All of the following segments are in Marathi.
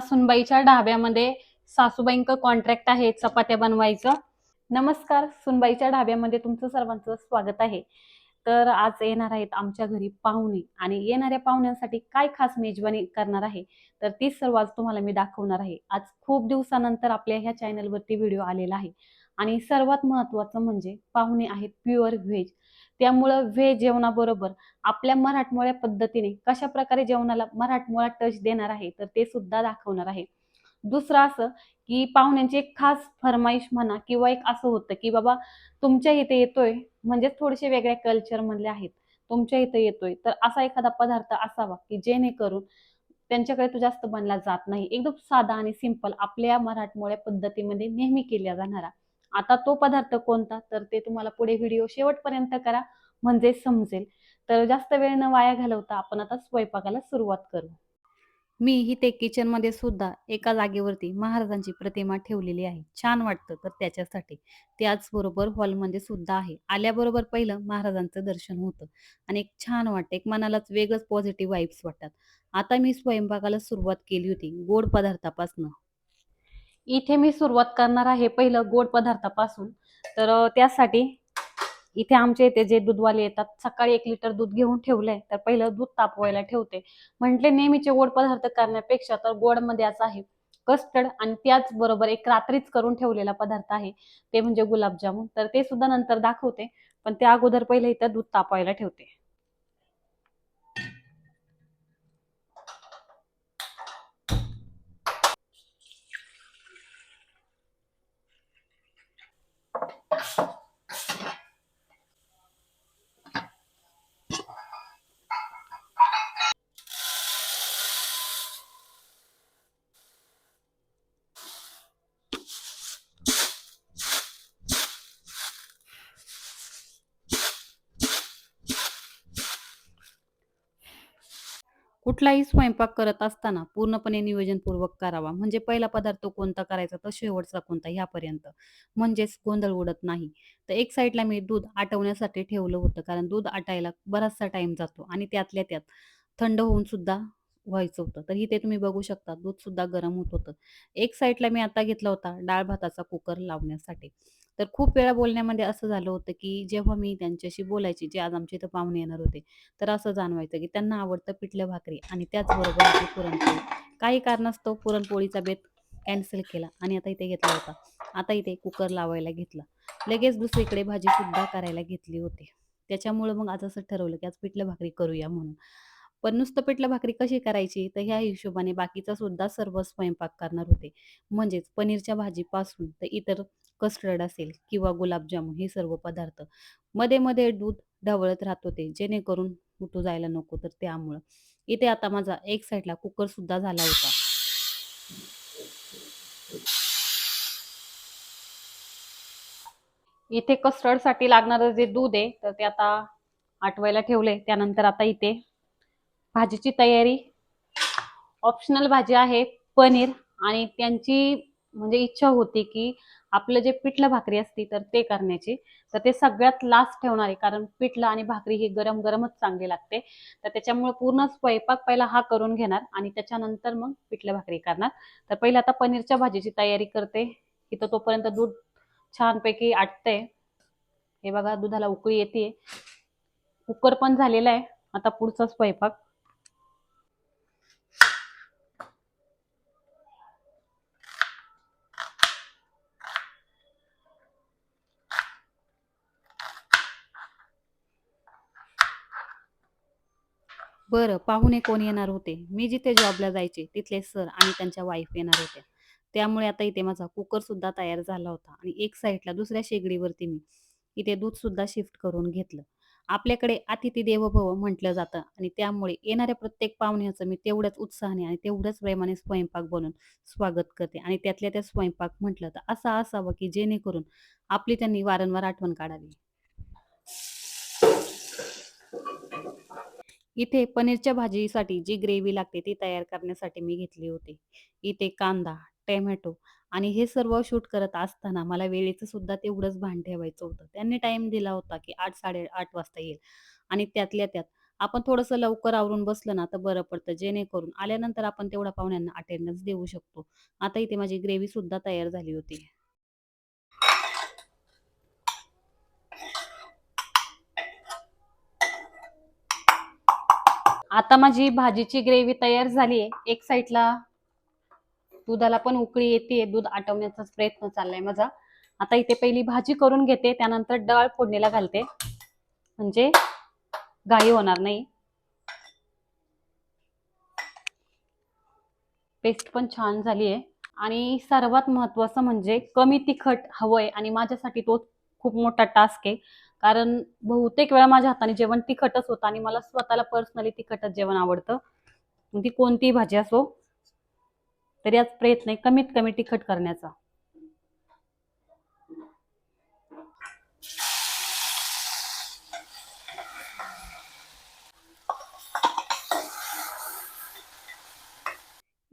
सुनबाईच्या ढाब्यामध्ये सासूबाईंक कॉन्ट्रॅक्ट आहे चपात्या बनवायचं. नमस्कार सुनबाईच्या ढाब्यामध्ये तुमचं सर्वांचं स्वागत आहे. तर आज येणार आहेत आमच्या घरी पाहुणे आणि येणाऱ्या पाहुण्यांसाठी काय खास मेजवानी करणार आहे? तर तीच सर्व आज तुम्हाला मी दाखवणार आहे. आज खूप दिवसानंतर आपल्या ह्या चॅनलवरती व्हिडिओ आलेला आहे. आणि सर्वात महत्त्वाचं म्हणजे पाहुणे आहेत प्युअर व्हेज त्यामुळं व्हेज जेवणाबरोबर आपल्या मराठमोळ्या पद्धतीने कशा प्रकारे जेवणाला मराठमोळा टच देणार आहे तर ते सुद्धा दाखवणार आहे. दुसरं असं की पाहुण्यांची एक खास फरमाईश म्हणा किंवा एक असं होतं की बाबा तुमच्या इथे येतोय म्हणजे थोडेसे वेगळ्या कल्चर मधले आहेत. तुमच्या इथे येतोय तर असा एखादा पदार्थ असावा की जेणेकरून त्यांच्याकडे तो जास्त बनला जात नाही. एकदम साधा आणि सिंपल आपल्या मराठमोळ्या पद्धतीमध्ये नेहमी केल्या जाणारा. आता तो पदार्थ कोणता? तर ते तुम्हाला पुढे व्हिडिओ शेवटपर्यंत करा. म्हणजे समजेल. तर जास्त वेळ न वाया घालवता आपण आता स्वयंपाकाला सुरुवात करू. मी इथे किचनमध्ये सुद्धा एका जागेवरती महाराजांची प्रतिमा ठेवलेली आहे. छान वाटतं तर त्याच्यासाठी. त्याचबरोबर हॉलमध्ये सुद्धा आहे. आल्याबरोबर पहिलं महाराजांचं दर्शन होतं. आणि एक छान वाटतं. एक मनालाच वेगळंच पॉझिटिव्ह वाईब्स वाटतात. आता मी स्वयंपाकाला सुरुवात केली होती. गोड पदार्थापासून. इथे मी सुरुवात करणार आहे पहिलं गोड पदार्थापासून. तर त्यासाठी इथे आमच्या इथे जे दूधवाले येतात सकाळी एक लिटर दूध घेऊन ठेवलंय तर पहिलं दूध तापवायला ठेवते. म्हटले नेहमीचे गोड पदार्थ करण्यापेक्षा तर गोडमध्येच आहे कस्टर्ड आणि त्याचबरोबर एक रात्रीच करून ठेवलेला पदार्थ आहे. ते म्हणजे गुलाबजामुन. तर ते सुद्धा नंतर दाखवते पण त्या अगोदर पहिले इथं दूध तापवायला ठेवते. कुठलाही स्वयंपाक करत असताना पूर्णपणे नियोजनपूर्वक करावा. म्हणजे पहिला पदार्थ कोणता करायचा तर शेवटचा कोणता ह्यापर्यंत. म्हणजेच गोंधळ उडत नाही. तर एक साईडला मी दूध आटवण्यासाठी ठेवलं होतं. कारण दूध आटायला बराचसा टाइम जातो आणि त्यातल्या त्यात थंड होऊन सुद्धा व्हायचं होतं. तर इथे तुम्ही बघू शकता दूध सुद्धा गरम होत होतं. एक साईडला मी आता घेतला होता डाळ भाताचा कुकर लावण्यासाठी. तर खूप वेळा बोलण्यामध्ये असं झालं होतं की जेव्हा मी त्यांच्याशी बोलायची जे आज आमच्या इथं पाहुणे येणार होते तर असं जाणवायचं की त्यांना आवडतं पिठलं भाकरी आणि त्याचबरोबर आपली पुरणपोळी. काही कारणास्तव पुरणपोळीचा बेत कॅन्सल केला आणि आता इथे घेतला होता. आता इथे कुकर लावायला घेतला. लगेच दुसरीकडे भाजी सुद्धा करायला घेतली होती. त्याच्यामुळं मग आज असं ठरवलं की आज पिठलं भाकरी करूया म्हणून. पण नुसतं पिठलं भाकरी कशी करायची? तर ह्या हिशोबाने बाकीचा सुद्धा सर्व स्वयंपाक करणार होते. म्हणजेच पनीरच्या भाजीपासून तर इतर कस्टर्ड असेल किंवा गुलाबजामुन हे सर्व पदार्थ. मध्ये मध्ये दूध ढवळत राहत होते. जेणेकरून उठू जायला नको तर त्यामुळं. इथे आता माझा एक साईडला कुकर सुद्धा झाला होता. इथे कस्टर्डसाठी लागणारं जे दूध आहे तर ते आता आटवायला ठेवले त्यानंतर आता इथे भाजीची तयारी. ऑप्शनल भाजी आहे पनीर आणि त्यांची म्हणजे इच्छा होती की आपलं जे पिठलं भाकरी असती तर ते करण्याची. तर ते सगळ्यात लास्ट ठेवणार आहे कारण पिठलं आणि भाकरी ही गरम गरमच चांगली लागते. तर त्याच्यामुळे पूर्ण स्वयंपाक पहिला हा करून घेणार आणि त्याच्यानंतर मग पिठलं भाकरी करणार. तर पहिले आता पनीरच्या भाजीची तयारी करते. इथं तोपर्यंत दूध छानपैकी आटतंय. हे बघा दुधाला उकळी येते कुकर पण झालेला आहे. आता पुढचा स्वयंपाक. बरं पाहुणे कोण येणार होते? मी जिथे जॉबला जायचे तिथले सर आणि त्यांच्या वाईफ येणार होत्या. त्यामुळे आता इथे माझा कुकर सुद्धा तयार झाला होता आणि एक साईडला दुसऱ्या शेगडीवरती मी इथे दूध सुद्धा शिफ्ट करून घेतलं. आपल्याकडे अतिथी देवो भव म्हटलं जातं आणि त्यामुळे येणाऱ्या प्रत्येक पाहुण्याचं मी तेवढ्याच उत्साहाने आणि तेवढ्याच प्रेमाने स्वयंपाक बनवून स्वागत करते आणि त्यातल्या त्या स्वयंपाक म्हटलं तर असा असावं की जेणेकरून आपली त्यांनी वारंवार आठवण काढावी. इथे पनीरच्या भाजीसाठी जी ग्रेव्ही लागते ती तयार करण्यासाठी मी घेतली होती. इथे कांदा टोमॅटो आणि हे सर्व शूट करत असताना मला वेळेचं सुद्धा तेवढंच भान ठेवायचं होतं. त्यांनी टाइम दिला होता की आठ साडेआठ वाजता येईल आणि त्यातल्या त्यात आपण थोडंसं लवकर आवरून बसलं ना तर बरं पडतं. जेणेकरून आल्यानंतर आपण तेवढा पाहुण्यांना अटेंडन्स देऊ शकतो. आता इथे माझी ग्रेव्ही सुद्धा तयार झाली होती. आता माझी भाजीची ग्रेव्ही तयार झाली आहे एक साईडला दुधाला पण उकळी येते दूध आटवण्याचाच प्रयत्न चाललाय माझा. आता इथे पहिली भाजी करून घेते. त्यानंतर डाळ फोडणीला घालते. म्हणजे घाई होणार नाही. पेस्ट पण छान झाली आहे आणि सर्वात महत्वाचं म्हणजे कमी तिखट हवंय आणि माझ्यासाठी तो खूप मोठा टास्क आहे. कारण बहुतेक वेळा माझ्या हाताने जेवण तिखटच होतं आणि मला स्वतःला पर्सनली तिखटच जेवण आवडतं. ती कोणतीही भाजी असो तरी आज प्रयत्न आहे कमीत कमी तिखट करण्याचा.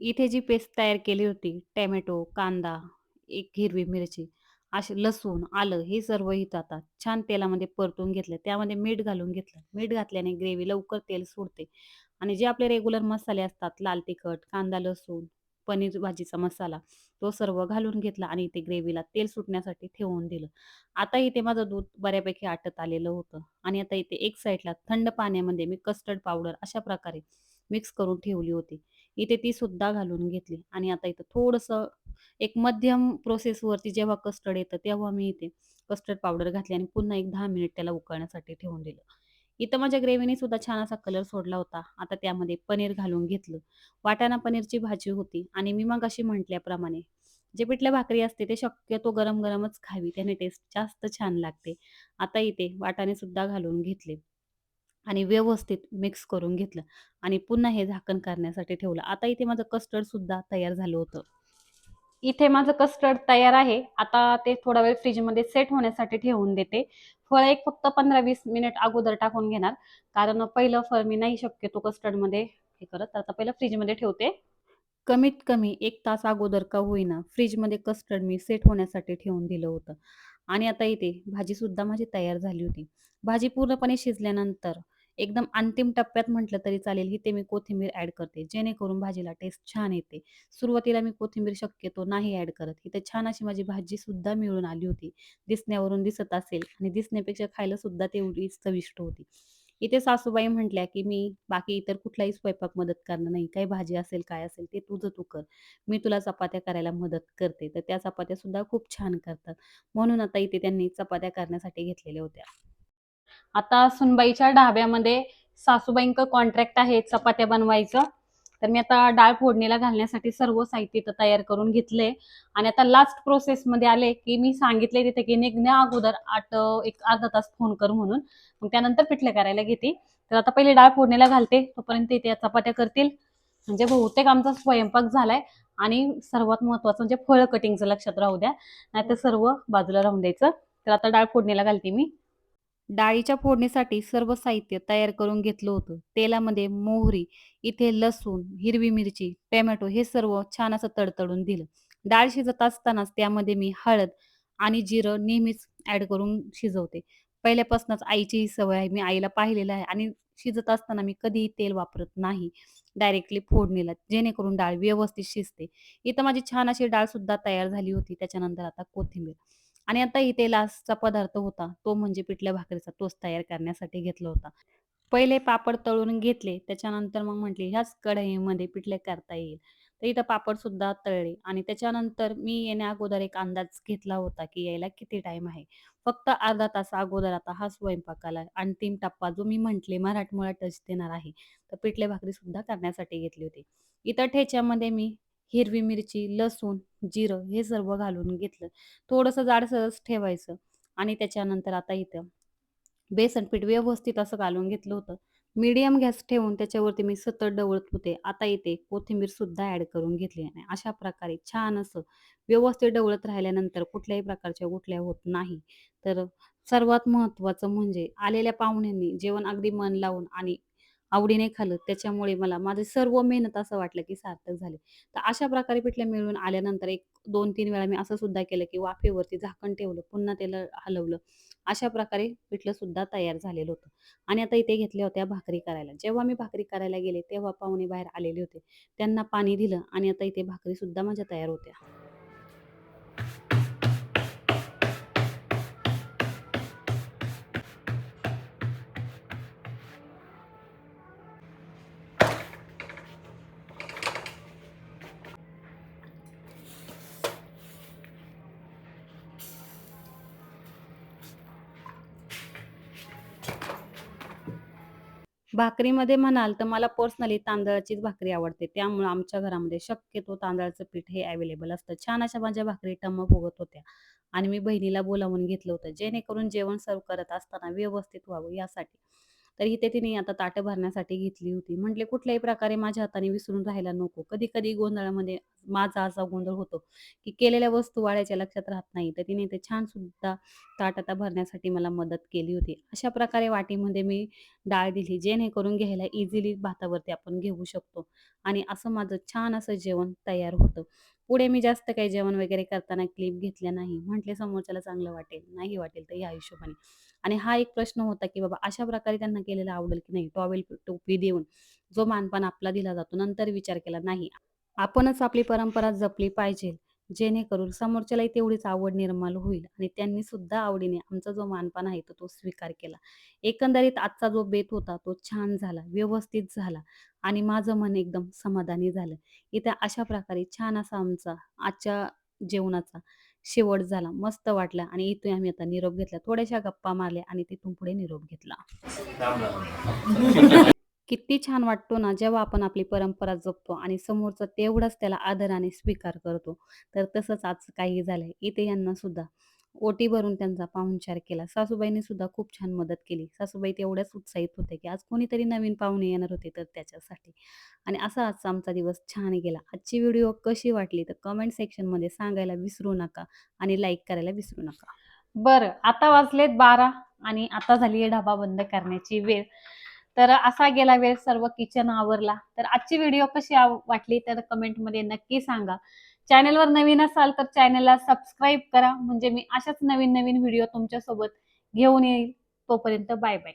इथे जी पेस्ट तयार केली होती टॅमॅटो कांदा एक हिरवी मिरची असे लसूण आलं हे सर्व इथं आता छान तेलामध्ये परतून घेतलं. त्यामध्ये मीठ घालून घेतलं. मीठ घातल्याने ग्रेव्ही लवकर तेल सोडते. आणि जे आपले रेग्युलर मसाले असतात लाल तिखट कांदा लसूण पनीर भाजीचा मसाला तो सर्व घालून घेतला आणि इथे ग्रेव्हीला तेल सुटण्यासाठी ठेवून दिलं. आता इथे माझं दूध बऱ्यापैकी आटत आलेलं होतं. आणि आता इथे एक साईडला थंड पाण्यामध्ये मी कस्टर्ड पावडर अशा प्रकारे मिक्स करून ठेवली होती. इथे ती सुद्धा घालून घेतली. आणि आता इथं थोडंसं एक मध्यम प्रोसेसवरती जेव्हा कस्टर्ड येतं तेव्हा मी इथे कस्टर्ड पावडर घातली आणि पुन्हा एक दहा मिनिट त्याला उकळण्यासाठी ठेवून दिलं. इथं माझ्या ग्रेव्हीने सुद्धा छान असा कलर सोडला होता. आता त्यामध्ये पनीर घालून घेतलं. वाटाणा पनीरची भाजी होती आणि मी मग अशी म्हटल्याप्रमाणे जे पिठल्या भाकरी असते ते शक्यतो गरम गरमच खावी त्याने टेस्ट जास्त छान लागते. आता इथे वाटाणे सुद्धा घालून घेतले आणि व्यवस्थित मिक्स करून घेतलं आणि पुन्हा हे झाकण करण्यासाठी ठेवलं. आता इथे माझं कस्टर्ड सुद्धा तयार झालं होतं. इथे माझं कस्टर्ड तयार आहे. आता ते थोडा वेळ फ्रीजमध्ये सेट होण्यासाठी ठेवून देते. फळ एक फक्त पंधरा वीस मिनिट अगोदर टाकून घेणार. कारण पहिलं फळ मी नाही शक्यतो कस्टर्डमध्ये हे करत. आता पहिलं फ्रीजमध्ये ठेवते. कमीत कमी एक तास अगोदर का होईना फ्रीजमध्ये कस्टर्ड मी सेट होण्यासाठी ठेवून दिलं होतं. आणि आता इथे भाजी सुद्धा माझी तयार झाली होती. भाजी पूर्णपणे शिजल्यानंतर एकदम अंतिम टप्प्यात म्हटलं तरी चालेल इथे मी कोथिंबीर ऍड करते जेणेकरून भाजीला टेस्ट छान येते. सुरुवातीला मी कोथिंबीर शक्यतो नाही ऍड करत. इथे छान अशी माझी भाजी सुद्धा मिळून आली होती. दिसण्यावरून दिसत असेल आणि दिसण्यापेक्षा खायला सुद्धा तेवढी चविष्ट होती. इथे सासूबाई म्हटल्या की मी बाकी इतर कुठलाही स्वयंपाक मदत करणार नाही. काही भाजी असेल काय असेल ते तुझं तू कर. मी तुला चपात्या करायला मदत करते. तर त्या चपात्या सुद्धा खूप छान करतात. म्हणून आता इथे त्यांनी चपात्या करण्यासाठी घेतलेल्या होत्या. आता सुनबाईच्या ढाब्यामध्ये सासूबाईंक कॉन्ट्रॅक्ट आहे चपात्या बनवायचं. तर मी आता डाळ फोडणीला घालण्यासाठी सर्व साहित्य इथं तयार करून घेतले. आणि आता लास्ट प्रोसेसमध्ये आले की मी सांगितले तिथे की निघण्या अगोदर आठ एक अर्धा तास फोन कर म्हणून. मग त्यानंतर पिठलं करायला घेते. तर आता पहिले डाळ फोडणीला घालते. तोपर्यंत इथे चपात्या करतील. म्हणजे बहुतेक आमचा स्वयंपाक झालाय. आणि सर्वात महत्वाचं म्हणजे फळ कटिंगचं लक्षात राहू द्या. नाहीतर सर्व बाजूला राहून द्यायचं. तर आता डाळ फोडणीला घालते मी. डाळीच्या फोडणीसाठी सर्व साहित्य तयार करून घेतलं होतं. तेलामध्ये मोहरी इथे लसूण हिरवी मिरची टोमॅटो हे सर्व छान असं तडतडून दिलं. डाळ शिजत असतानाच त्यामध्ये मी हळद आणि जिरं नेहमीच ऍड करून शिजवते. पहिल्यापासूनच आईची ही सवय आहे. मी आईला पाहिलेलं आहे आणि शिजत असताना मी कधीही तेल वापरत नाही. डायरेक्टली फोडणीला जेणेकरून डाळ व्यवस्थित शिजते. इथं माझी छान अशी डाळ सुद्धा तयार झाली होती. त्याच्यानंतर आता कोथिंबीर. आणि आता इथे लास्टचा पदार्थ होता तो म्हणजे पिठल्या भाकरीचा तोच तयार करण्यासाठी घेतला होता. पहिले पापड तळून घेतले त्याच्यानंतर मग म्हटले ह्याच कढईमध्ये पिठले करता येईल. तर इथं पापड सुद्धा तळले आणि त्याच्यानंतर मी येण्या अगोदर एक अंदाज घेतला होता की यायला किती टाइम आहे. फक्त अर्धा तास अगोदर आता हा स्वयंपाकाला अंतिम टप्पा जो मी म्हटले मराठमोळा टच देणार आहे तर पिठले भाकरी सुद्धा करण्यासाठी घेतली होती. इतर ठेच्यामध्ये मी हिरवी मिरची लसूण जिरं हे सर्व घालून घेतलं. थोडंसं जाडसरच ठेवायचं आणि त्याच्यानंतर आता इथं बेसन पीठ व्यवस्थित असं घालून घेतलं होतं. मीडियम गॅस ठेवून त्याच्यावरती मी सतत डवळत होते. आता इथे कोथिंबीर सुद्धा ऍड करून घेतली आणि अशा प्रकारे छान असं व्यवस्थित डवळत राहिल्यानंतर कुठल्याही प्रकारच्या गुठल्या होत नाही. तर सर्वात महत्त्वाचं म्हणजे आलेल्या पाहुण्यांनी जेवण अगदी मन लावून आणि आवडीने खाल्लं. त्याच्यामुळे मला माझे सर्व मेहनत असं वाटलं की सार्थक झाले. तर अशा प्रकारे पिठलं मिळून आल्यानंतर एक दोन तीन वेळा मी असं सुद्धा केलं की वाफेवरती झाकण ठेवलं पुन्हा त्याला हलवलं. अशा प्रकारे पिठलं सुद्धा तयार झालेलं होतं. आणि आता इथे घेतल्या होत्या भाकरी करायला. जेव्हा मी भाकरी करायला गेले तेव्हा पाहुणे बाहेर आलेले होते. त्यांना पाणी दिलं आणि आता इथे भाकरी सुद्धा माझ्या तयार होत्या. भाकरीमध्ये म्हणाल तर मला पर्सनली तांदळाचीच भाकरी आवडते. त्यामुळे आमच्या घरामध्ये शक्यतो तांदळाचं पीठ हे अवेलेबल असतं. छान अशा माझ्या भाकरी टम्म फुगत होत्या. आणि मी बहिणीला बोलावून घेतलं होतं जेणेकरून जेवण सर्व करत असताना व्यवस्थित व्हावं यासाठी. तर इथे तिने आता ताटं भरण्यासाठी घेतली होती. म्हटले कुठल्याही प्रकारे माझ्या हाताने विसरून राहायला नको. कधी कधी गोंधळामध्ये माझा असा गोंधळ होतो की केलेल्या वस्तू वाढायच्या लक्षात राहत नाही. तर तिने ते छान सुद्धा ताट आता भरण्यासाठी मला मदत केली होती. अशा प्रकारे वाटीमध्ये मी डाळ दिली जेणेकरून घ्यायला इझिली भातावरती आपण घेऊ शकतो. आणि असं माझं छान असं जेवण तयार होतं. पुढे मी जास्त काही जेवण वगैरे करताना क्लिप घेतल्या नाही. म्हटले समोरच्याला चांगलं वाटेल नाही वाटेल तर या हिशोबाने. आणि हा एक प्रश्न होता की बाबा अशा प्रकारे त्यांना केलेलं आवडेल की नाही? टॉवेल टोपी देऊन जो मानपान आपला दिला जातो नंतर विचार केला नाही आपणच आपली परंपरा जपली पाहिजे जेणेकरून समोरच्यालाही तेवढीच आवड निर्माण होईल आणि त्यांनी सुद्धा आवडीने आमचा जो मानपान आहे तो तो स्वीकार केला. एकंदरीत आजचा जो बेत होता तो छान झाला व्यवस्थित झाला आणि माझं मन एकदम समाधानी झालं. इथे अशा प्रकारे छान असा आमचा आजच्या जेवणाचा शेवट झाला मस्त वाटला आणि इथे आम्ही आता निरोप घेतला. थोड्याशा गप्पा मारल्या आणि तिथून पुढे निरोप घेतला. किती छान वाटतो ना जेव्हा आपण आपली परंपरा जपतो आणि समोरचा तेवढाच त्याला आदराने स्वीकार करतो. तर तसंच आज काही झालंय. इथे यांना सुद्धा ओटी भरून त्यांचा पाहुणचार केला. सासूबाईंनी सुद्धा खूप छान मदत केली. सासूबाई तेवढ्याच उत्साहित होते की आज कोणीतरी नवीन पाहुणे येणार होते तर त्याच्यासाठी. आणि असा आजचा आमचा दिवस छान गेला. आजची व्हिडिओ कशी वाटली तर कमेंट सेक्शनमध्ये सांगायला विसरू नका आणि लाईक करायला विसरू नका. बरं आता वाजलेत बारा आणि आता झाली आहे ढाबा बंद करण्याची वेळ. तर असा गेला वेळ सर्व किचन आवरला. तर आजची व्हिडिओ कशी वाटली तर कमेंटमध्ये नक्की सांगा. चॅनेलवर नवीन असाल तर चॅनेलला सबस्क्राईब करा. म्हणजे मी अशाच नवीन नवीन व्हिडिओ तुमच्यासोबत घेऊन येईल. तोपर्यंत बाय बाय